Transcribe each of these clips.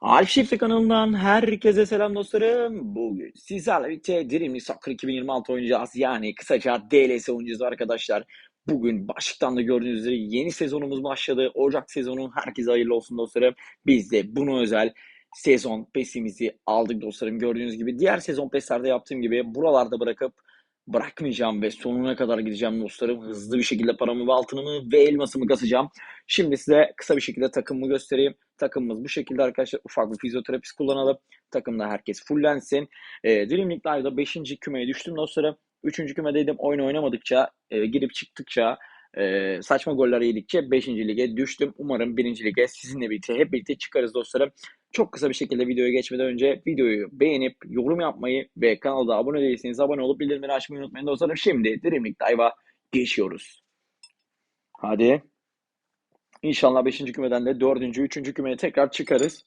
Alp Şifre kanalından herkese selam dostlarım. Bugün sizlerle birlikte Dreamly Soccer 2026 oynayacağız. Yani kısaca DLS oynayacağız arkadaşlar. Bugün başlıktan da gördüğünüz üzere yeni sezonumuz başladı. Ocak sezonu herkese hayırlı olsun dostlarım. Biz de bunu özel sezon pesimizi aldık dostlarım. Gördüğünüz gibi diğer sezon peslerde yaptığım gibi buralarda bırakıp bırakmayacağım ve sonuna kadar gideceğim dostlarım. Hızlı bir şekilde paramı ve altınımı ve elmasımı kasacağım. Şimdi size kısa bir şekilde takımımı göstereyim. Takımımız bu şekilde arkadaşlar. Ufak bir fizyoterapist kullanalım. Takımda herkes fullensin. E, Dream League Live'da 5. kümeye düştüm dostlarım. 3. kümedeydim. Oyun oynamadıkça, e, girip çıktıkça, e, saçma goller yedikçe 5. lige düştüm. Umarım 1. lige sizinle birlikte hep birlikte çıkarız dostlarım. Çok kısa bir şekilde videoya geçmeden önce videoyu beğenip yorum yapmayı ve kanalda abone değilseniz abone olup bildirimleri açmayı unutmayın dostlarım. Şimdi Dream League Live'a geçiyoruz. Hadi. İnşallah 5. kümeden de 4. 3. kümeye tekrar çıkarız.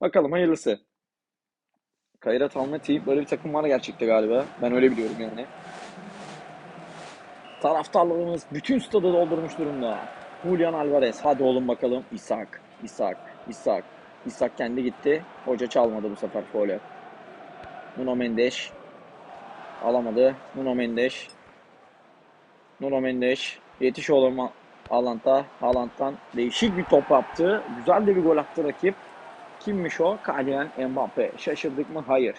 Bakalım hayırlısı. Kayrat Almaty böyle bir takım var gerçekte galiba. Ben öyle biliyorum yani. Taraftarlarımız bütün stadı doldurmuş durumda. Julian Alvarez. Hadi oğlum bakalım. İshak. İshak. İshak. İshak kendi gitti. Hoca çalmadı bu sefer faulü. Nuno Mendes. Alamadı. Nuno Mendes. Nuno Mendes. Yetiş oğlum Haaland'a. Haaland'dan değişik bir top yaptı. Güzel de bir gol attı rakip. Kimmiş o? Kylian Mbappe. Şaşırdık mı? Hayır.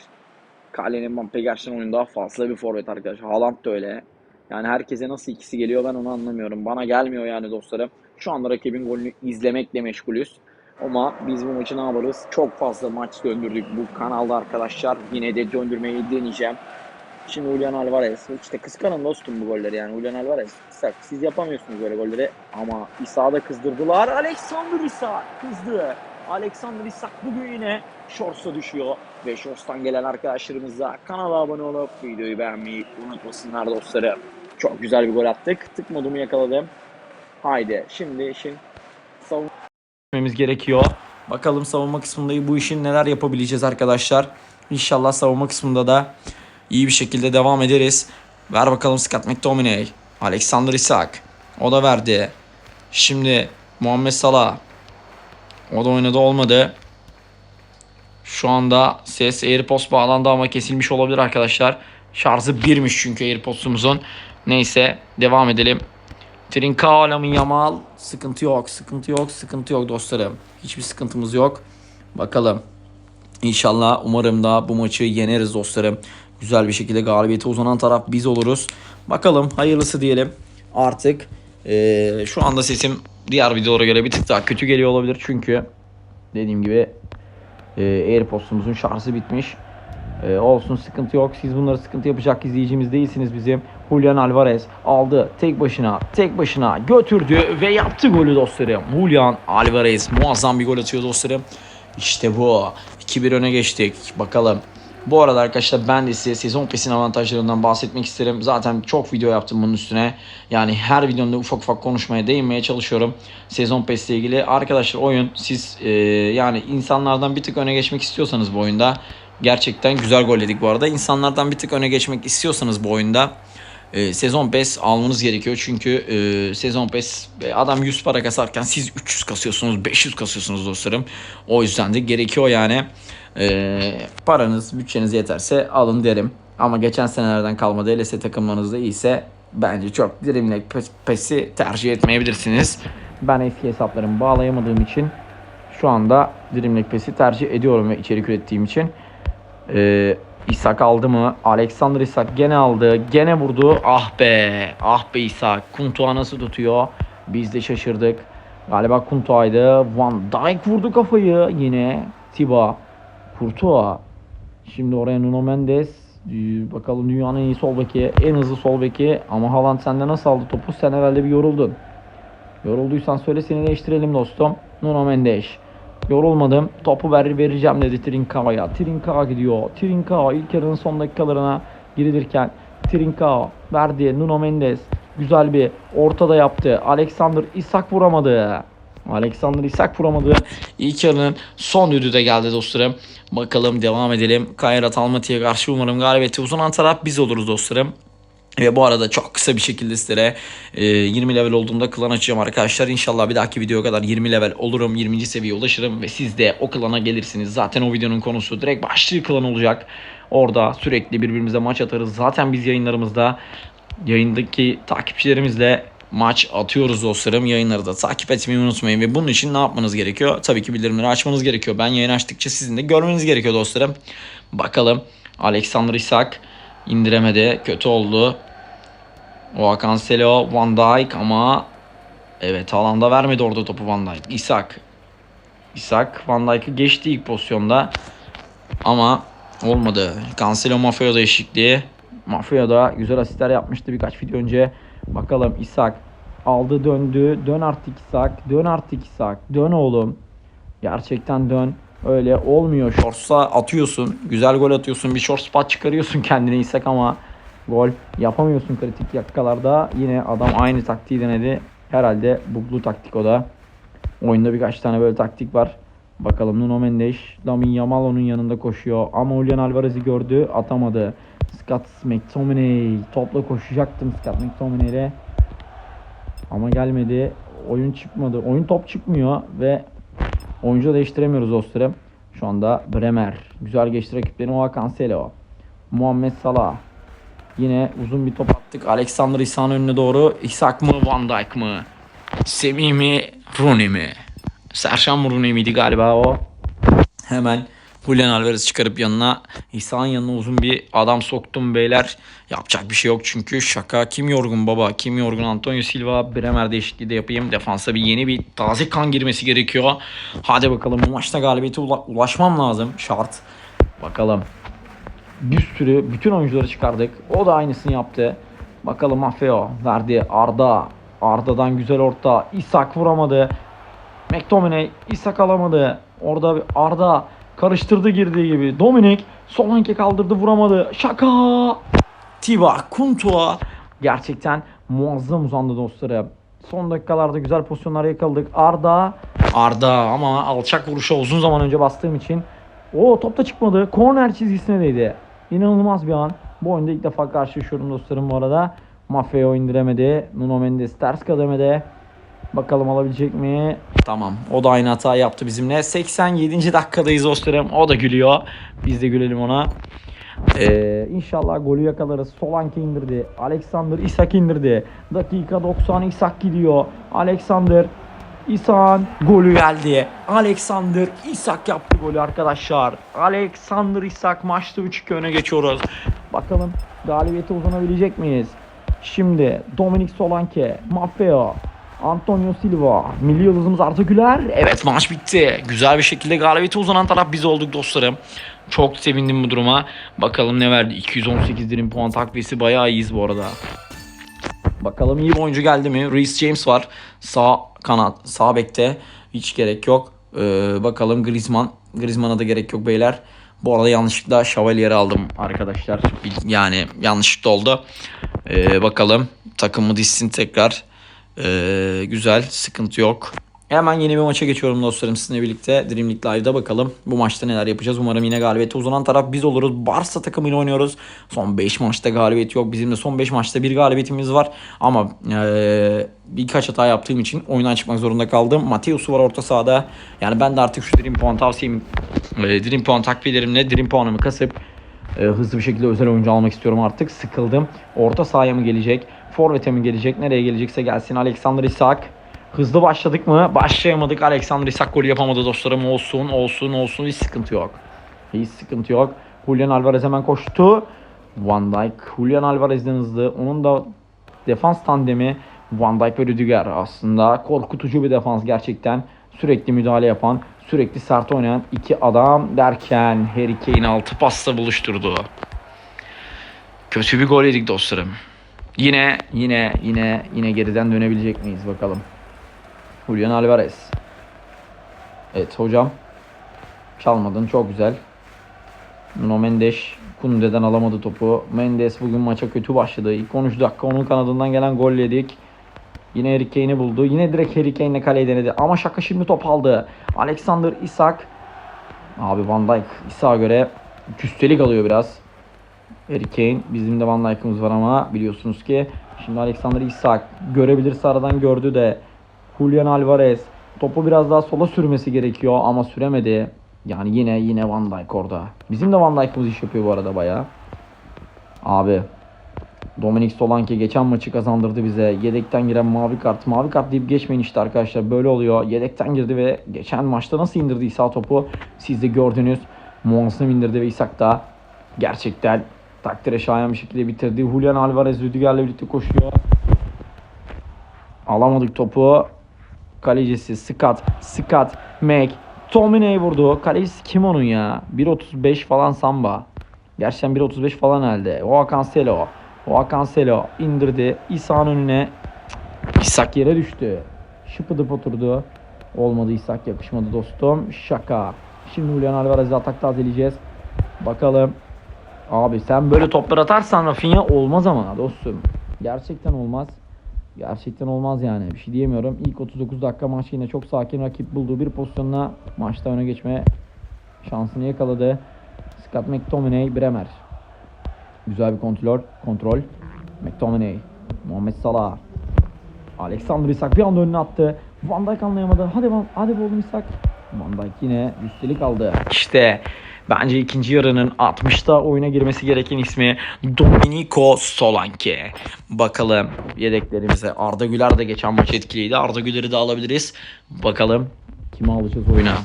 Kylian Mbappe gerçekten oyunda fazla bir forvet arkadaşlar. Haaland da öyle. Yani herkese nasıl ikisi geliyor ben onu anlamıyorum. Bana gelmiyor yani dostlarım. Şu anda rakibin golünü izlemekle meşgulüz. Ama biz bu maçı ne yaparız? Çok fazla maç döndürdük bu kanalda arkadaşlar. Yine de döndürmeyi deneyeceğim. Şimdi Julian Alvarez. İşte kıskanın dostum bu golleri yani. Julian Alvarez. İshak siz yapamıyorsunuz böyle golleri. Ama İshak'ı da kızdırdılar. Alexander Isak kızdı. Alexander Isak bugün yine Shorts'a düşüyor. Ve Shorts'tan gelen arkadaşlarımız da kanala abone olup videoyu beğenmeyi unutmasınlar dostlarım. Çok güzel bir gol attık. Tık modumu yakaladım. Haydi şimdi işin savunmamız gerekiyor. Bakalım savunma kısmında bu işin neler yapabileceğiz arkadaşlar. İnşallah savunma kısmında da iyi bir şekilde devam ederiz. Ver bakalım Scott McTominay. Alexander Isak. O da verdi. Şimdi Muhammed Salah. O da oynadı olmadı. Şu anda ses AirPods bağlandı ama kesilmiş olabilir arkadaşlar. Şarjı birmiş çünkü AirPods'umuzun. Neyse devam edelim. Trincao, Lamin Yamal. Sıkıntı yok, sıkıntı yok, sıkıntı yok dostlarım. Hiçbir sıkıntımız yok. Bakalım. İnşallah umarım da bu maçı yeneriz dostlarım. Güzel bir şekilde galibiyete uzanan taraf biz oluruz. Bakalım hayırlısı diyelim. Artık ee, şu anda sesim diğer videolara göre bir tık daha kötü geliyor olabilir. Çünkü dediğim gibi e, AirPods'umuzun şarjı bitmiş. E, olsun sıkıntı yok. Siz bunları sıkıntı yapacak izleyicimiz değilsiniz bizim. Julian Alvarez aldı tek başına tek başına götürdü ve yaptı golü dostlarım. Julian Alvarez muazzam bir gol atıyor dostlarım. İşte bu. 2-1 öne geçtik. Bakalım. Bu arada arkadaşlar ben de size sezon pesin avantajlarından bahsetmek isterim. Zaten çok video yaptım bunun üstüne. Yani her videomda ufak ufak konuşmaya, değinmeye çalışıyorum. Sezon PES ile ilgili. Arkadaşlar oyun siz e, yani insanlardan bir tık öne geçmek istiyorsanız bu oyunda. Gerçekten güzel gol yedik bu arada. İnsanlardan bir tık öne geçmek istiyorsanız bu oyunda e, sezon PES almanız gerekiyor. Çünkü e, sezon PES e, adam 100 para kasarken siz 300 kasıyorsunuz, 500 kasıyorsunuz dostlarım. O yüzden de gerekiyor yani. E, paranız, bütçeniz yeterse alın derim. Ama geçen senelerden kalma DLS takımlarınız da iyiyse bence çok Dream PES'i tercih etmeyebilirsiniz. Ben eski hesaplarımı bağlayamadığım için şu anda Dream PES'i tercih ediyorum ve içerik ürettiğim için. Ee, İshak aldı mı? Alexander İshak gene aldı. Gene vurdu. Ah be. Ah be İshak. Kuntuğa nasıl tutuyor? Biz de şaşırdık. Galiba Kuntuğa'ydı. Van Dijk vurdu kafayı yine. Tiba. Kurtuğa. Şimdi oraya Nuno Mendes. Ee, Bakalım dünyanın en iyi sol beki. En hızlı sol beki. Ama Haaland sende nasıl aldı topu? Sen herhalde bir yoruldun. Yorulduysan söyle seni değiştirelim dostum. Nuno Mendes. Yorulmadım. Topu ver, vereceğim dedi Trinca'ya. Trinca gidiyor. Trinca ilk yarının son dakikalarına girilirken Trinca verdi. Nuno Mendes güzel bir ortada yaptı. Alexander Isak vuramadı. Alexander Isak vuramadı. İlk yarının son düdüğü de geldi dostlarım. Bakalım devam edelim. Kayrat Almaty'ye karşı umarım galibiyeti uzanan taraf biz oluruz dostlarım. Ve bu arada çok kısa bir şekilde sizlere e, 20 level olduğumda klan açacağım arkadaşlar. İnşallah bir dahaki videoya kadar 20 level olurum. 20. seviyeye ulaşırım ve siz de o klana gelirsiniz. Zaten o videonun konusu direkt başlığı klan olacak. Orada sürekli birbirimize maç atarız. Zaten biz yayınlarımızda yayındaki takipçilerimizle maç atıyoruz dostlarım. Yayınları da takip etmeyi unutmayın. Ve bunun için ne yapmanız gerekiyor? Tabii ki bildirimleri açmanız gerekiyor. Ben yayın açtıkça sizin de görmeniz gerekiyor dostlarım. Bakalım. Alexander Isak indiremedi. Kötü oldu. O Cancelo, Van Dijk ama evet alanda vermedi orada topu Van Dijk. Isak. Isak Van Dijk'ı geçti ilk pozisyonda. Ama olmadı. Cancelo Mafia değişikliği. Mafia da güzel asistler yapmıştı birkaç video önce. Bakalım Isak aldı döndü. Dön artık Isak. Dön artık Isak. Dön oğlum. Gerçekten dön. Öyle olmuyor. Shorts'a atıyorsun. Güzel gol atıyorsun. Bir short spot çıkarıyorsun kendine İshak ama gol yapamıyorsun kritik dakikalarda. Yine adam aynı taktiği denedi. Herhalde buglu taktik o da. Oyunda birkaç tane böyle taktik var. Bakalım Nuno Mendes, Lamin Yamal onun yanında koşuyor. Ama Julian Alvarez'i gördü, atamadı. Scott McTominay topla koşacaktım Scott McTominay'le. Ama gelmedi. Oyun çıkmadı. Oyun top çıkmıyor ve oyuncu değiştiremiyoruz dostlarım. Şu anda Bremer. Güzel geçti rakiplerini. Oha Cancelo. Muhammed Salah. Yine uzun bir top attık. Alexander İsa'nın önüne doğru. İshak mı Van Dijk mı? Semih mi Rooney mi? Serşan Rooney miydi galiba o? Hemen Julian Alvarez çıkarıp yanına İsa'nın yanına uzun bir adam soktum beyler. Yapacak bir şey yok çünkü şaka kim yorgun baba kim yorgun Antonio Silva Bremer değişikliği de yapayım. Defansa bir yeni bir taze kan girmesi gerekiyor. Hadi bakalım bu maçta galibiyete ula- ulaşmam lazım şart. Bakalım bir sürü bütün oyuncuları çıkardık. O da aynısını yaptı. Bakalım Maffeo verdi Arda. Arda'dan güzel orta. İshak vuramadı. McTominay İshak alamadı. Orada bir Arda karıştırdı girdiği gibi. Dominik Solanke kaldırdı vuramadı. Şaka. Tiba Kuntua gerçekten muazzam uzandı dostlarım. Son dakikalarda güzel pozisyonlar yakaladık. Arda Arda ama alçak vuruşa uzun zaman önce bastığım için o top da çıkmadı. Korner çizgisine değdi. İnanılmaz bir an. Bu oyunda ilk defa karşılaşıyorum dostlarım bu arada. Maffeo indiremedi. Nuno Mendes ters kademede. Bakalım alabilecek mi? Tamam. O da aynı hata yaptı bizimle. 87. dakikadayız dostlarım. O da gülüyor. Biz de gülelim ona. Ee, inşallah golü yakalarız. Solanke indirdi. Alexander Isak indirdi. Dakika 90 Isak gidiyor. Alexander İsan golü geldi. Alexander Isak yaptı golü arkadaşlar. Alexander Isak maçta 3-2 öne geçiyoruz. Bakalım galibiyete uzanabilecek miyiz? Şimdi Dominik Solanke, Maffeo, Antonio Silva, milli yıldızımız Arda Güler. Evet maç bitti. Güzel bir şekilde galibiyete uzanan taraf biz olduk dostlarım. Çok sevindim bu duruma. Bakalım ne verdi? 218 dirim puan takviyesi bayağı iyiyiz bu arada. Bakalım iyi bir oyuncu geldi mi? Reece James var. Sağ kanat, sağ bekte. Hiç gerek yok. Ee, bakalım Griezmann. Griezmann'a da gerek yok beyler. Bu arada yanlışlıkla Şavalier'i aldım arkadaşlar. Yani yanlışlıkla oldu. Ee, bakalım takımı dizsin tekrar. Ee, güzel. Sıkıntı yok. Hemen yeni bir maça geçiyorum dostlarım sizinle birlikte. Dream League Live'da bakalım bu maçta neler yapacağız. Umarım yine galibiyete uzanan taraf biz oluruz. Barça takımıyla oynuyoruz. Son 5 maçta galibiyet yok. Bizim de son 5 maçta bir galibiyetimiz var. Ama eee, birkaç hata yaptığım için oyundan çıkmak zorunda kaldım. Mateus'u var orta sahada. Yani ben de artık şu Dream puan tavsiyem, eee, Dream puan takviyelerimle Dream puanımı kasıp e, hızlı bir şekilde özel oyuncu almak istiyorum artık. Sıkıldım. Orta sahaya mı gelecek? Forvet'e mi gelecek? Nereye gelecekse gelsin. Alexander Isak. Hızlı başladık mı? Başlayamadık. Alexander Isak golü yapamadı dostlarım. Olsun, olsun, olsun. Hiç sıkıntı yok. Hiç sıkıntı yok. Julian Alvarez hemen koştu. Van Dijk. Julian Alvarez'den hızlı. Onun da defans tandemi Van Dijk ve Rüdiger aslında korkutucu bir defans gerçekten. Sürekli müdahale yapan, sürekli sert oynayan iki adam derken Harry Kane altı pasla buluşturdu. Kötü bir gol yedik dostlarım. Yine yine yine yine geriden dönebilecek miyiz bakalım. Julian Alvarez. Evet hocam. Çalmadın çok güzel. Nuno Mendes Kunde'den alamadı topu. Mendes bugün maça kötü başladı. İlk 13 dakika onun kanadından gelen gol yedik. Yine Harry Kane'i buldu. Yine direkt Harry Kane'le kaleyi denedi. Ama şaka şimdi top aldı. Alexander Isak. Abi Van Dijk Isak'a göre küstelik alıyor biraz. Harry Kane. Bizim de Van Dijk'ımız var ama biliyorsunuz ki. Şimdi Alexander Isak görebilirse aradan gördü de. Julian Alvarez. Topu biraz daha sola sürmesi gerekiyor ama süremedi. Yani yine yine Van Dijk orada. Bizim de Van Dijk'ımız iş yapıyor bu arada bayağı. Abi Dominik Solanke geçen maçı kazandırdı bize. Yedekten giren mavi kart. Mavi kart deyip geçmeyin işte arkadaşlar. Böyle oluyor. Yedekten girdi ve geçen maçta nasıl indirdi İsa topu siz de gördünüz. Muazzam indirdi ve İsak da gerçekten takdire şayan bir şekilde bitirdi. Julian Alvarez Rüdiger'le birlikte koşuyor. Alamadık topu. Kalecisi Scott, Scott, Mac, Tominey vurdu. Kalecisi kim onun ya? 1.35 falan Samba. Gerçekten 1.35 falan herhalde. Oa Cancelo. Oa Cancelo indirdi. İsa'nın önüne. İsak yere düştü. Şıpıdıp oturdu. Olmadı İsak yakışmadı dostum. Şaka. Şimdi Julian Alvarez'i atakta azeleyeceğiz. Bakalım. Abi sen böyle toplar atarsan Rafinha olmaz ama dostum. Gerçekten olmaz. Gerçekten olmaz yani. Bir şey diyemiyorum. İlk 39 dakika maç yine çok sakin rakip bulduğu bir pozisyonla maçta öne geçme şansını yakaladı. Scott McTominay, Bremer. Güzel bir kontrol. Kontrol. McTominay. Muhammed Salah. Alexander Isak bir anda önüne attı. Van Dijk anlayamadı. Hadi hadi oğlum Isak. Van Dijk yine üstelik aldı. İşte bence ikinci yarının 60'ta oyuna girmesi gereken ismi Domenico Solanke. Bakalım yedeklerimize. Arda Güler de geçen maç etkiliydi. Arda Güler'i de alabiliriz. Bakalım kimi alacağız oyuna.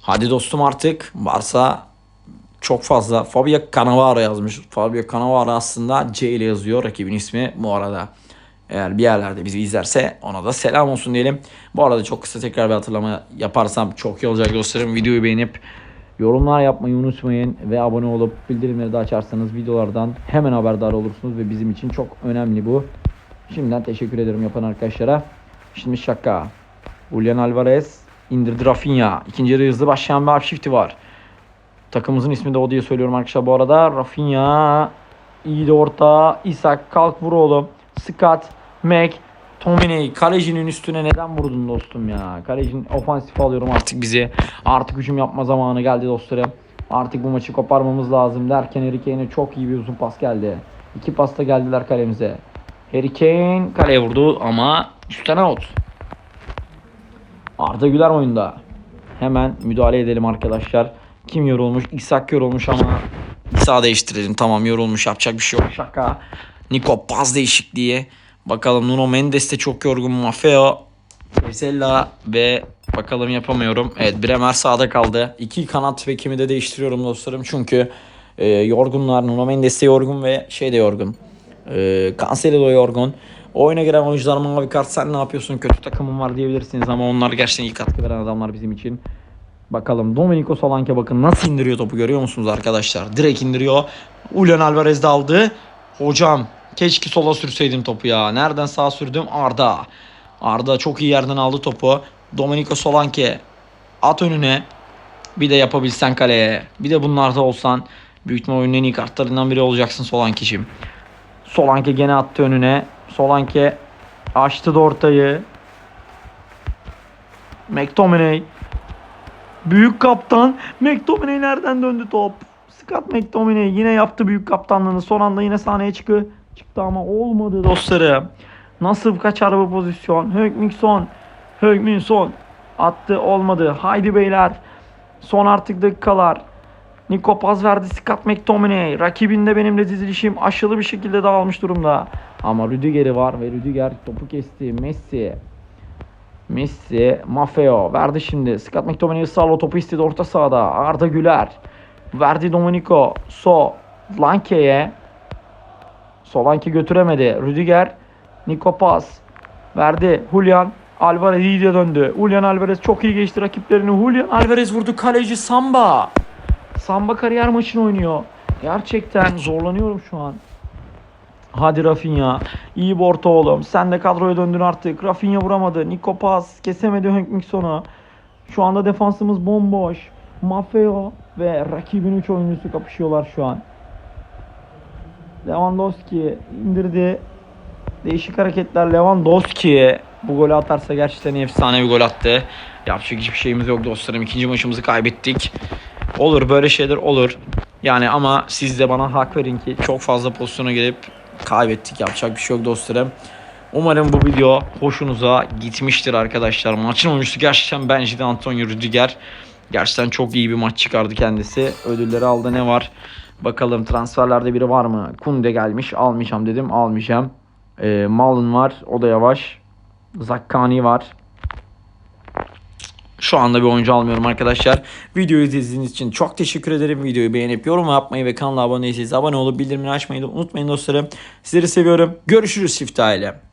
Hadi dostum artık varsa çok fazla. Fabio Cannavaro yazmış. Fabio Cannavaro aslında C ile yazıyor rakibin ismi bu arada. Eğer bir yerlerde bizi izlerse ona da selam olsun diyelim. Bu arada çok kısa tekrar bir hatırlama yaparsam çok iyi olacak dostlarım. Videoyu beğenip yorumlar yapmayı unutmayın ve abone olup bildirimleri de açarsanız videolardan hemen haberdar olursunuz ve bizim için çok önemli bu. Şimdiden teşekkür ederim yapan arkadaşlara. Şimdi şaka. Julian Alvarez indirdi Rafinha. İkinci yarı hızlı başlayan bir upshift'i var. Takımımızın ismi de o diye söylüyorum arkadaşlar bu arada. Rafinha iyi de orta. İsak kalk vur oğlum. Scott, Mac, Tominey kalecinin üstüne neden vurdun dostum ya? Kalecinin ofansif alıyorum artık bizi. Artık hücum yapma zamanı geldi dostlarım. Artık bu maçı koparmamız lazım derken Harry Kane'e çok iyi bir uzun pas geldi. İki pasta geldiler kalemize. Harry Kane kaleye vurdu ama üstten out. Arda Güler oyunda. Hemen müdahale edelim arkadaşlar. Kim yorulmuş? İshak yorulmuş ama İsa değiştirelim. Tamam yorulmuş yapacak bir şey yok. Şaka. Nico Paz değişikliği. Bakalım Nuno Mendes de çok yorgun. Maffeo, Pesella ve bakalım yapamıyorum. Evet Bremer sağda kaldı. İki kanat bekimi de değiştiriyorum dostlarım. Çünkü e, yorgunlar. Nuno Mendes de yorgun ve şey de yorgun. E, Cancelo yorgun. Oyuna giren oyuncular mavi kart sen ne yapıyorsun kötü takımın var diyebilirsiniz ama onlar gerçekten iyi katkı veren adamlar bizim için. Bakalım Domenico Solanke bakın nasıl indiriyor topu görüyor musunuz arkadaşlar? Direkt indiriyor. Julian Alvarez de aldı. Hocam keşke sola sürseydim topu ya. Nereden sağa sürdüm? Arda. Arda çok iyi yerden aldı topu. Domenico Solanke at önüne. Bir de yapabilsen kaleye. Bir de bunlarda olsan büyük ihtimal oyunun en iyi kartlarından biri olacaksın Solanke'cim. Solanke gene attı önüne. Solanke açtı da ortayı. McTominay. Büyük kaptan. McTominay nereden döndü top? Scott McTominay yine yaptı büyük kaptanlığını. Son anda yine sahneye çıktı. Çıktı ama olmadı dostlarım. Nasıl kaçar bu pozisyon? Högminson. Högminson. Attı olmadı. Haydi beyler. Son artık dakikalar. Nico pas verdi Scott McTominay. Rakibinde benimle dizilişim aşılı bir şekilde dağılmış durumda. Ama Rüdiger'i var ve Rüdiger topu kesti. Messi. Messi, Maffeo verdi şimdi. Scott McTominay ısrarla topu istedi orta sahada. Arda Güler. Verdi Domenico. So. Lanke'ye. Solanke götüremedi. Rüdiger. Nico pas. Verdi. Julian. Alvarez iyi de döndü. Julian Alvarez çok iyi geçti rakiplerini. Julian Alvarez vurdu. Kaleci Samba. Samba kariyer maçını oynuyor. Gerçekten zorlanıyorum şu an. Hadi Rafinha. İyi bir orta oğlum. Sen de kadroya döndün artık. Rafinha vuramadı. Nico pas. Kesemedi Hönkmikson'u. Şu anda defansımız bomboş. Maffeo ve rakibin 3 oyuncusu kapışıyorlar şu an. Lewandowski indirdi. Değişik hareketler Lewandowski. Bu golü atarsa gerçekten efsane bir gol attı. Yapacak hiçbir şeyimiz yok dostlarım. İkinci maçımızı kaybettik. Olur böyle şeyler olur. Yani ama siz de bana hak verin ki çok fazla pozisyona gelip kaybettik. Yapacak bir şey yok dostlarım. Umarım bu video hoşunuza gitmiştir arkadaşlar. Maçın oyuncusu gerçekten bence de Antonio Rüdiger. Gerçekten çok iyi bir maç çıkardı kendisi. Ödülleri aldı ne var? Bakalım transferlerde biri var mı? Kunde gelmiş. Almayacağım dedim. Almayacağım. Ee, Malın var. O da yavaş. Zakkani var. Şu anda bir oyuncu almıyorum arkadaşlar. Videoyu izlediğiniz için çok teşekkür ederim. Videoyu beğenip yorum yapmayı ve kanala abone değilseniz abone olup bildirimleri açmayı da unutmayın dostlarım. Sizleri seviyorum. Görüşürüz çift aile.